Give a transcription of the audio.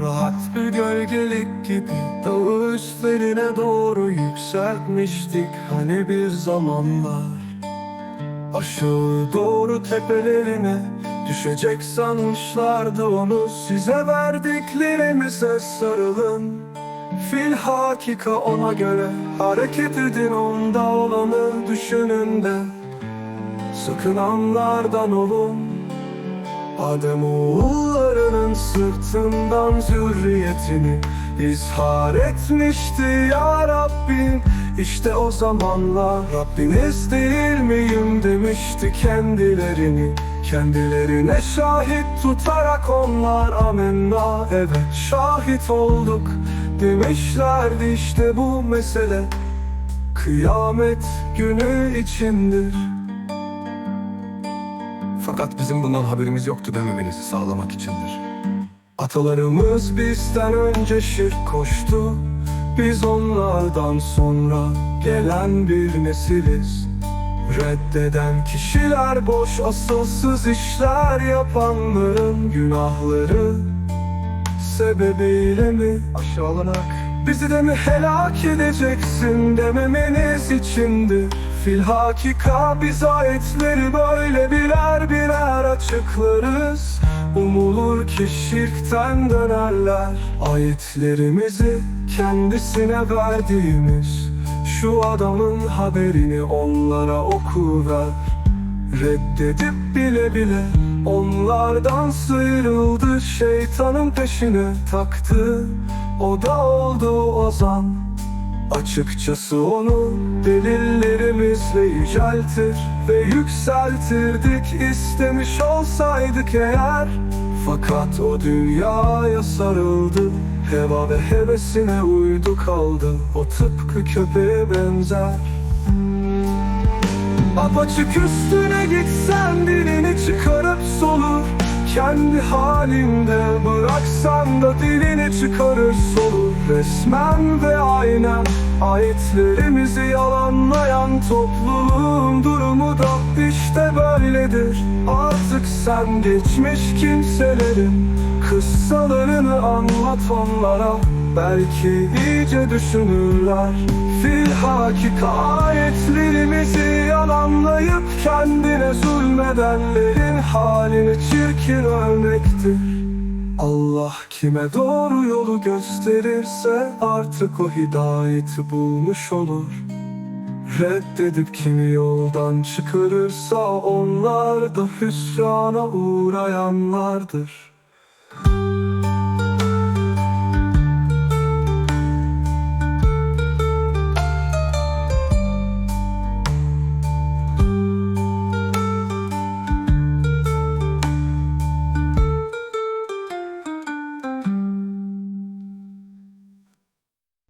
Rahat bir gölgelik gibi Dağı üstlerine doğru yükseltmiştik Hani bir zamanlar Aşağı doğru tepelerine Düşecek sanmışlardı onu Size verdiklerimize sarılın Fil hakika ona göre Hareket edin onda olanı düşünün de Sakınanlardan olun Adem oğullarının sırtından zürriyetini izhar etmişti ya Rabbim. İşte o zamanlar Rabbiniz değil miyim demişti kendilerini. Kendilerine şahit tutarak onlar amenna evet şahit olduk Demişlerdi. İşte bu mesele Kıyamet günü içindir fakat bizim bundan haberimiz yoktu dememenizi sağlamak içindir. Atalarımız bizden önce şirk koştu. Biz onlardan sonra gelen bir nesiliz. Reddeden kişiler boş asılsız işler yapanların günahları sebebiyle mi aşağılanak Bizi de mi helak edeceksin dememeniz içindir Fil hakika biz ayetleri böyle birer birer açıklarız. Umulur ki şirkten dönerler. Ayetlerimizi kendisine verdiğimiz. Şu adamın haberini onlara oku ver Reddedip bile bile onlardan sıyrıldı Şeytanın peşine taktı. O da oldu ozan Açıkçası onu delillerimizle yüceltir Ve yükseltirdik. İstemiş olsaydık eğer Fakat o dünyaya sarıldı. Heva ve hevesine uydu kaldı. O tıpkı köpeğe benzer. Apaçık üstüne gitsen dilini çıkarıp solur Kendi halinde bıraksan da dilini çıkarır solur Resmen ve aynen ayetlerimizi yalanlayan topluluğun durumu da işte böyledir. Artık sen geçmiş kimselerin kıssalarını anlat onlara Belki iyice düşünürler. Fil hakika ayetlerimizi yalanlayıp kendine zulmedenlerin halini çirkin örnektir. Allah kime doğru yolu gösterirse artık o hidayeti bulmuş olur. Reddedip kimi yoldan çıkarırsa onlar da hüsrana uğrayanlardır